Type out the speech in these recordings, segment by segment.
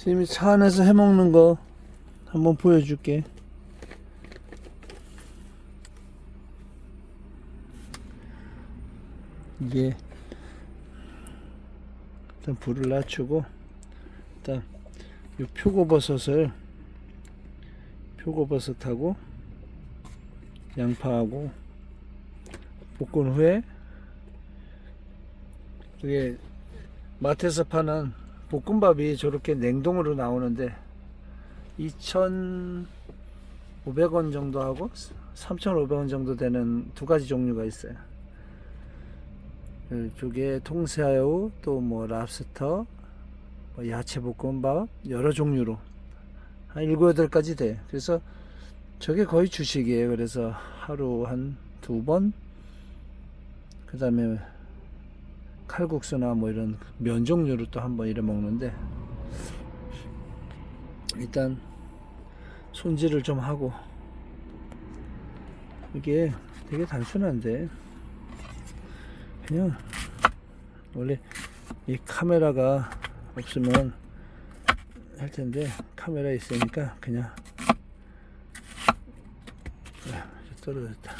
선생님이 차 안에서 해먹는 거 한번 보여줄게. 이게 일단 불을 낮추고 일단 이 표고버섯을 표고버섯하고 양파하고 볶은 후에 이게 마트에서 파는 볶음밥이 저렇게 냉동으로 나오는데 2,500원 정도 하고 3,500원 정도 되는 두 가지 종류가 있어요. 이쪽에 통새우 또 뭐 랍스터 뭐 야채 볶음밥 여러 종류로 한 7, 8가지 돼. 그래서 저게 거의 주식이에요. 그래서 하루 한 두 번, 그 다음에 칼국수나 뭐 이런 면 종류로 또한번 이래 먹는데, 일단 손질을 좀 하고, 이게 되게 단순한데, 그냥 원래 이 카메라가 없으면 할 텐데, 카메라 있으니까 그냥 아, 떨어졌다.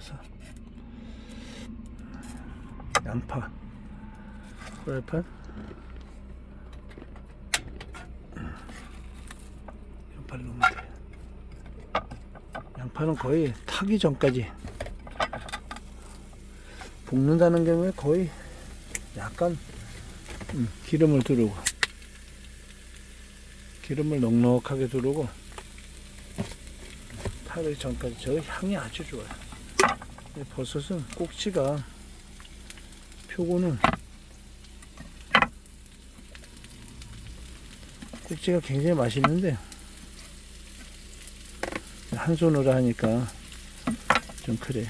해서. 양파. 프라이팬 양파를 넣으면 돼. 양파는 거의 타기 전까지. 볶는다는 경우에 거의 약간 음, 기름을 두르고. 기름을 넉넉하게 두르고 타기 전까지. 저 향이 아주 좋아요. 이 버섯은 꼭지가 표고는 꼭지가 굉장히 맛있는데 한 손으로 하니까 좀 그래.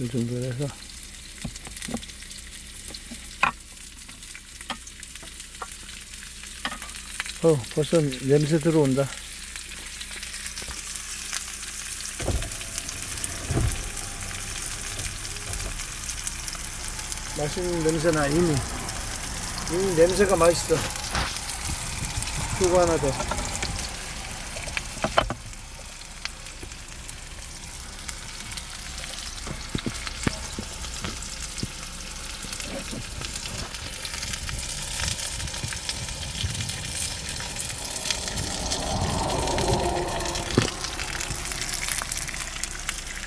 이 정도로 해서 어 벌써 냄새 들어온다. 맛있는 냄새나 이미. 이미 냄새가 맛있어. 요거 하나 더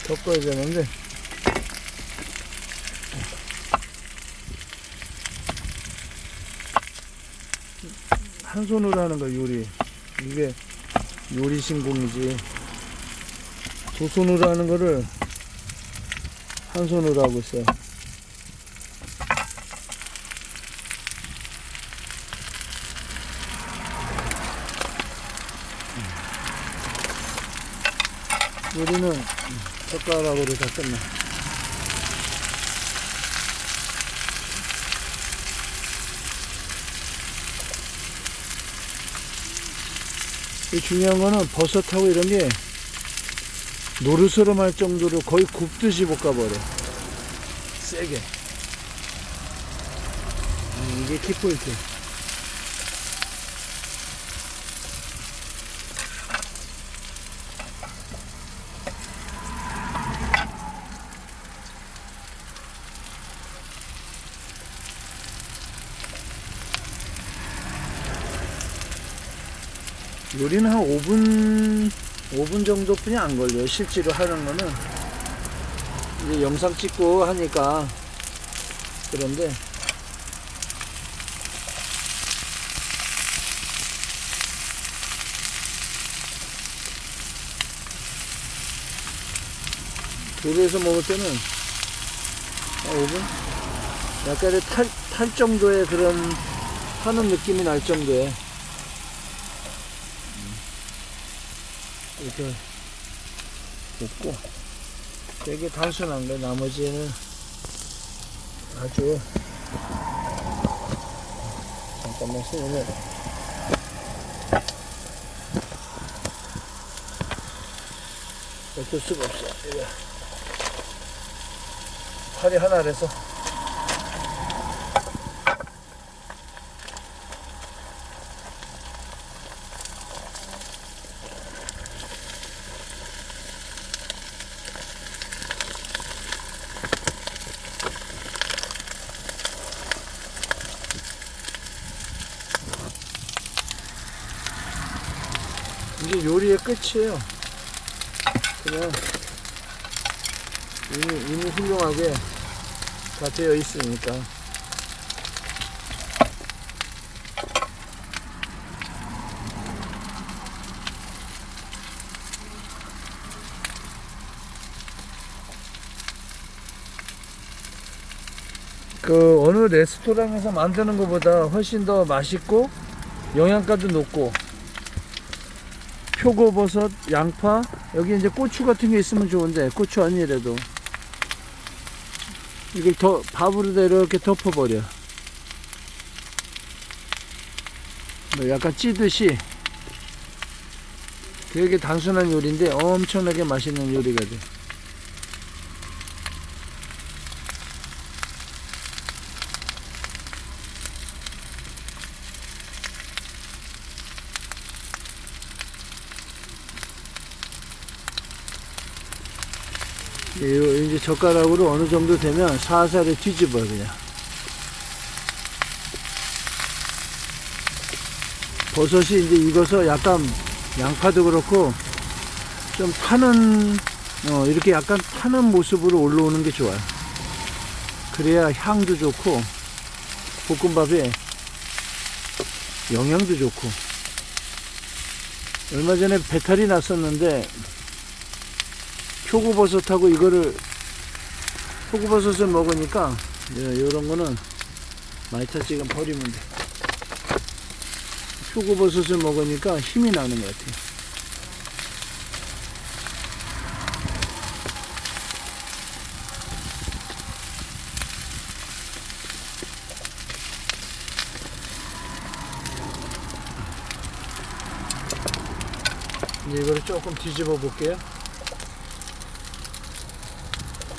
덮어야 되는데. 한 손으로 하는 거 요리. 이게 요리 신공이지. 두 손으로 하는 거를 한 손으로 하고 있어요. 요리는 젓가락으로 다 끝나 이 중요한 거는 버섯하고 이런 게 노르스름할 정도로 거의 굽듯이 볶아버려. 세게. 음, 이게 키포인트. 요리는 한 5분 5분 정도뿐이 안 걸려요. 실제로 하는 거는 이제 영상 찍고 하니까 그런데 조리해서 먹을 때는 한 5분? 약간의 탈, 탈 정도의 그런 하는 느낌이 날 정도의 이렇게 볶고 되게 단순한 거. 나머지는 아주 잠깐만 손을 어쩔 수가 없어. 이거 팔이 하나라서 이게 요리의 끝이에요. 그냥 이미, 이미 훌륭하게 다 되어 있으니까. 그 어느 레스토랑에서 만드는 것보다 훨씬 더 맛있고 영양가도 높고 표고버섯, 양파, 여기 이제 고추 같은 게 있으면 좋은데 고추 아니래도 이걸 더 밥으로 다 이렇게 덮어버려. 뭐 약간 찌듯이 되게 단순한 요리인데 엄청나게 맛있는 요리가 돼. 이- 이제 젓가락으로 어느 정도 되면 살살 뒤집어 그냥. 버섯이 이제 익어서 약간 양파도 그렇고 좀 타는 어, 이렇게 약간 타는 모습으로 올라오는 게 좋아요. 그래야 향도 좋고 볶음밥에 영양도 좋고 얼마 전에 배탈이 났었는데 표고버섯하고 이거를 표고버섯을 먹으니까 이런 거는 많이 타 지금 버리면 돼. 표고버섯을 먹으니까 힘이 나는 것 같아요. 이제 이거를 조금 뒤집어 볼게요.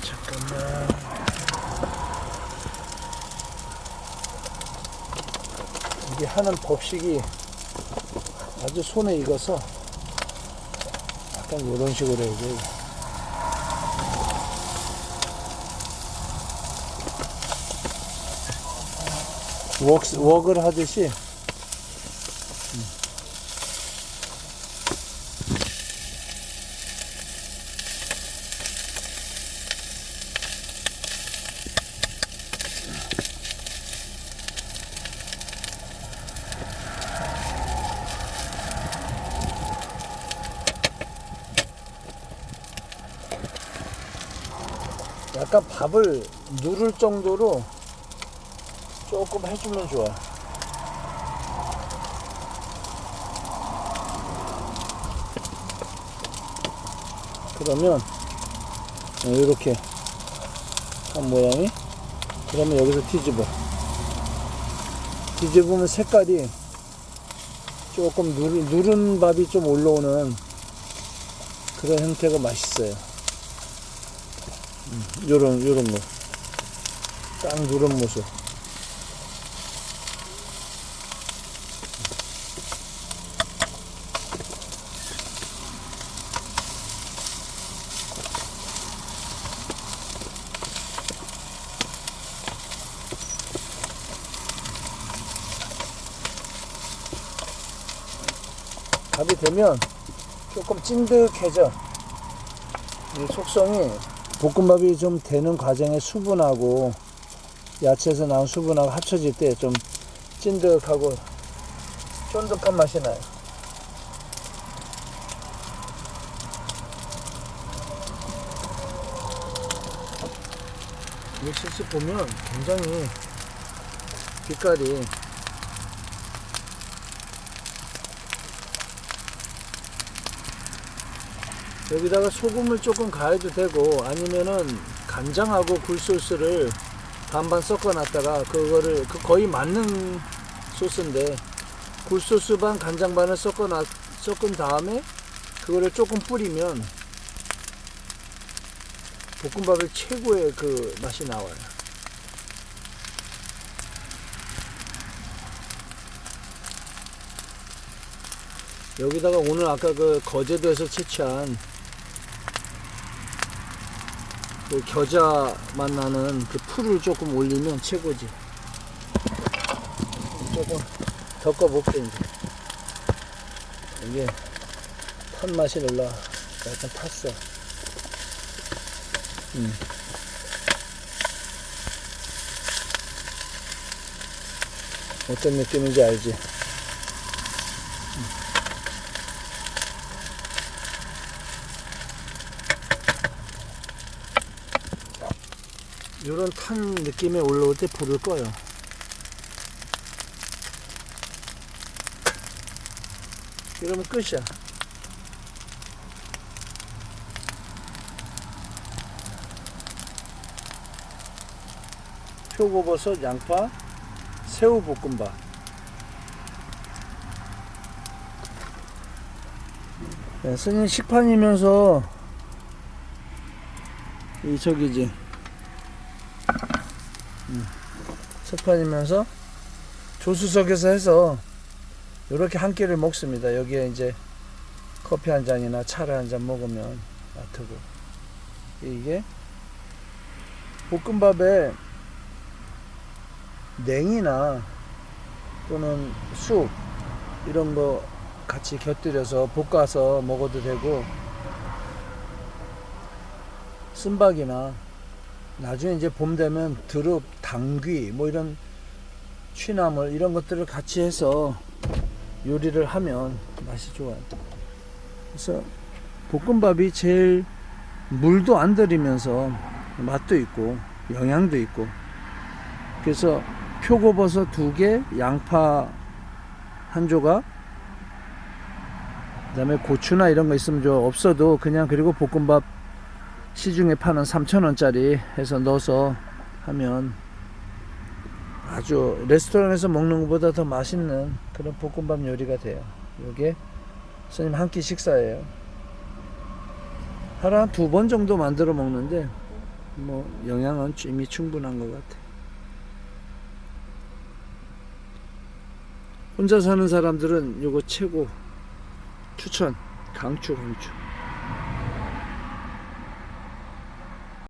잠깐만. 이게 하는 법식이 아주 손에 익어서 약간 이런 식으로 해야 돼. 웍, 웍을 하듯이 약간 밥을 누를 정도로 조금 해주면 좋아. 그러면 이렇게 한 모양이 그러면 여기서 뒤집어 뒤집으면 색깔이 조금 누른, 누른 밥이 좀 올라오는 그런 형태가 맛있어요. 요런 요런 거. 딱 누른 모습. 밥이 되면 조금 찐득해져. 이 속성이 볶음밥이 좀 되는 과정에 수분하고 야채에서 나온 수분하고 합쳐질 때 좀 찐득하고 쫀득한 맛이 나요. 이 실제 보면 굉장히 빛깔이 여기다가 소금을 조금 가해도 되고 아니면은 간장하고 굴소스를 반반 섞어 놨다가 그거를 그 거의 맞는 소스인데 굴소스 반 간장 반을 섞어 놨 섞은 다음에 그거를 조금 뿌리면 볶음밥의 최고의 그 맛이 나와요. 여기다가 오늘 아까 그 거제도에서 채취한 그 겨자 맛 나는 그 풀을 조금 올리면 최고지. 조금 덮어볼게 이제. 이게 탄 맛이 올라. 약간 탔어. 음. 어떤 느낌인지 알지? 이런 탄 느낌이 올라올 때 불을 꺼요. 이러면 끝이야. 표고버섯, 양파, 새우 볶음밥. 네, 스님 식판이면서 이 저기지 석판이면서 조수석에서 해서 이렇게 한 끼를 먹습니다. 여기에 이제 커피 한 잔이나 차를 한 잔 먹으면 맡고 이게 볶음밥에 냉이나 또는 쑥 이런 거 같이 곁들여서 볶아서 먹어도 되고 쓴박이나 나중에 이제 봄 되면 드릅, 당귀 뭐 이런 취나물 이런 것들을 같이 해서 요리를 하면 맛이 좋아요. 그래서 볶음밥이 제일 물도 안 들이면서 맛도 있고 영양도 있고 그래서 표고버섯 두 개, 양파 한 조각, 그다음에 고추나 이런 거 있으면 좀 없어도 그냥 그리고 볶음밥 시중에 파는 3,000원짜리 해서 넣어서 하면 아주 레스토랑에서 먹는 것보다 더 맛있는 그런 볶음밥 요리가 돼요. 이게 스님 한 끼 식사예요. 하루 한 두 번 정도 만들어 먹는데 뭐 영양은 이미 충분한 것 같아. 혼자 사는 사람들은 이거 최고 추천 강추 강추.